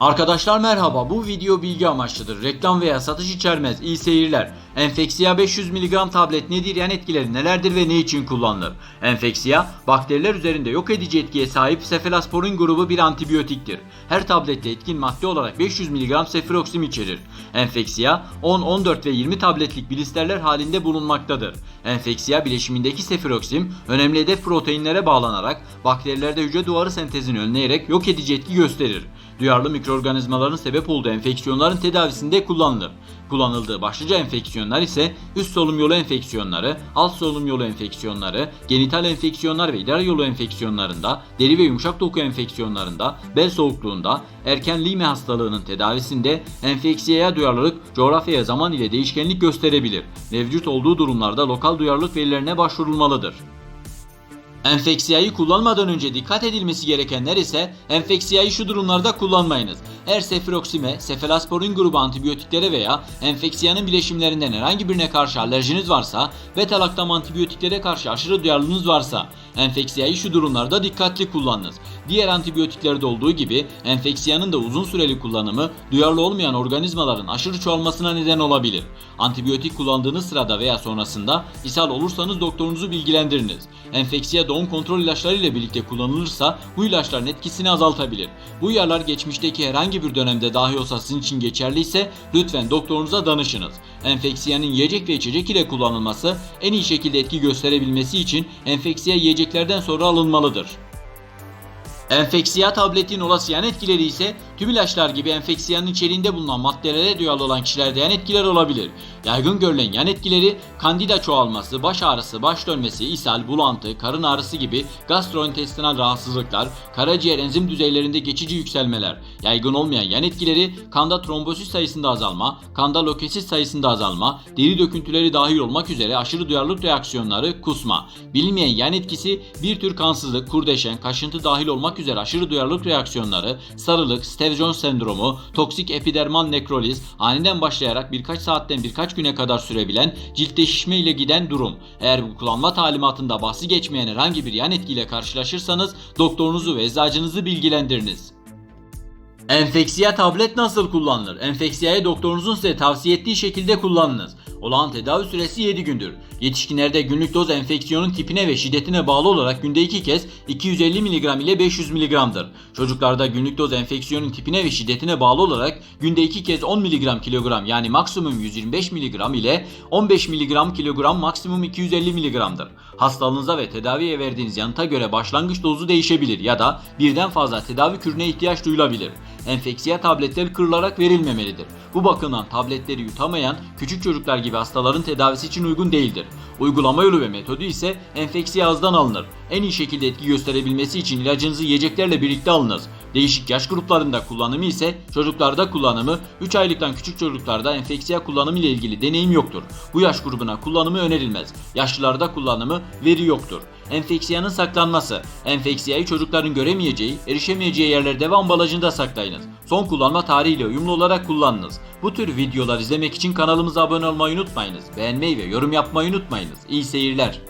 Arkadaşlar merhaba bu video bilgi amaçlıdır. Reklam veya satış içermez. İyi seyirler. Enfeksiya 500 mg tablet nedir yan etkileri nelerdir ve ne için kullanılır? Enfeksiya bakteriler üzerinde yok edici etkiye sahip sefalasporin grubu bir antibiyotiktir. Her tablette etkin madde olarak 500 mg sefiroksim içerir. Enfeksiya 10, 14 ve 20 tabletlik blisterler halinde bulunmaktadır. Enfeksiya bileşimindeki sefiroksim önemli hedef proteinlere bağlanarak bakterilerde hücre duvarı sentezini önleyerek yok edici etki gösterir. Duyarlı mikroorganizmaların sebep olduğu enfeksiyonların tedavisinde kullanılır. Kullanıldığı başlıca enfeksiyonlar ise üst solunum yolu enfeksiyonları, alt solunum yolu enfeksiyonları, genital enfeksiyonlar ve idrar yolu enfeksiyonlarında, deri ve yumuşak doku enfeksiyonlarında, bel soğukluğunda, erken lime hastalığının tedavisinde enfeksiyaya duyarlılık coğrafyaya zaman ile değişkenlik gösterebilir. Mevcut olduğu durumlarda lokal duyarlılık verilerine başvurulmalıdır. Enfeksiyayı kullanmadan önce dikkat edilmesi gerekenler ise enfeksiyayı şu durumlarda kullanmayınız. Eğer sefiroksime, sefalasporin grubu antibiyotiklere veya enfeksiyanın bileşimlerinden herhangi birine karşı alerjiniz varsa, beta-laktam antibiyotiklere karşı aşırı duyarlılığınız varsa, enfeksiyayı şu durumlarda dikkatli kullanınız. Diğer antibiyotiklerde olduğu gibi enfeksiyanın da uzun süreli kullanımı duyarlı olmayan organizmaların aşırı çoğalmasına neden olabilir. Antibiyotik kullandığınız sırada veya sonrasında ishal olursanız doktorunuzu bilgilendiriniz. Enfeksiya doğum kontrol ilaçları ile birlikte kullanılırsa bu ilaçların etkisini azaltabilir. Bu uyarılar geçmişteki herhangi bir dönemde dahi olsa sizin için geçerliyse lütfen doktorunuza danışınız. Enfeksiyanın yiyecek ve içecek ile kullanılması en iyi şekilde etki gösterebilmesi için enfeksiya yiyeceklerden sonra alınmalıdır. Enfeksiya tabletin olası yan etkileri ise tüm ilaçlar gibi enfeksiyanın içeriğinde bulunan maddelere duyarlı olan kişilerde yan etkiler olabilir. Yaygın görülen yan etkileri kandida çoğalması, baş ağrısı, baş dönmesi, ishal, bulantı, karın ağrısı gibi gastrointestinal rahatsızlıklar, karaciğer enzim düzeylerinde geçici yükselmeler. Yaygın olmayan yan etkileri kanda trombosit sayısında azalma, kanda lökosit sayısında azalma, deri döküntüleri dahil olmak üzere aşırı duyarlılık reaksiyonları, kusma. Bilinmeyen yan etkisi bir tür kansızlık, kurdeşen, kaşıntı dahil olmak üzere aşırı duyarlılık reaksiyonları, sarılık, Stevens sendromu, toksik epidermal nekroliz, aniden başlayarak birkaç saatten birkaç güne kadar sürebilen ciltte şişme ile giden durum. Eğer bu kullanma talimatında bahsi geçmeyen herhangi bir yan etkiyle karşılaşırsanız doktorunuzu ve eczacınızı bilgilendiriniz. Enfeksiya tablet nasıl kullanılır? Enfeksiyayı doktorunuzun size tavsiye ettiği şekilde kullanınız. Olağan tedavi süresi 7 gündür. Yetişkinlerde günlük doz enfeksiyonun tipine ve şiddetine bağlı olarak günde 2 kez 250 mg ile 500 mg'dır. Çocuklarda günlük doz enfeksiyonun tipine ve şiddetine bağlı olarak günde 2 kez 10 mg kilogram yani maksimum 125 mg ile 15 mg kilogram maksimum 250 mg'dır. Hastalığınıza ve tedaviye verdiğiniz yanıta göre başlangıç dozu değişebilir ya da birden fazla tedavi kürüne ihtiyaç duyulabilir. Enfeksiya tabletleri kırılarak verilmemelidir. Bu bakımdan tabletleri yutamayan küçük çocuklar gibi hastaların tedavisi için uygun değildir. Uygulama yolu ve metodu ise enfeksiya ağızdan alınır. En iyi şekilde etki gösterebilmesi için ilacınızı yiyeceklerle birlikte alınız. Değişik yaş gruplarında kullanımı ise çocuklarda kullanımı 3 aylıktan küçük çocuklarda enfeksiya kullanımı ile ilgili deneyim yoktur. Bu yaş grubuna kullanımı önerilmez. Yaşlılarda kullanımı veri yoktur. Enfeksiyanın saklanması. Enfeksiyayı çocukların göremeyeceği, erişemeyeceği yerlerde ve ambalajında saklayınız. Son kullanma tarihiyle uyumlu olarak kullanınız. Bu tür videolar izlemek için kanalımıza abone olmayı unutmayınız. Beğenmeyi ve yorum yapmayı unutmayınız. İyi seyirler.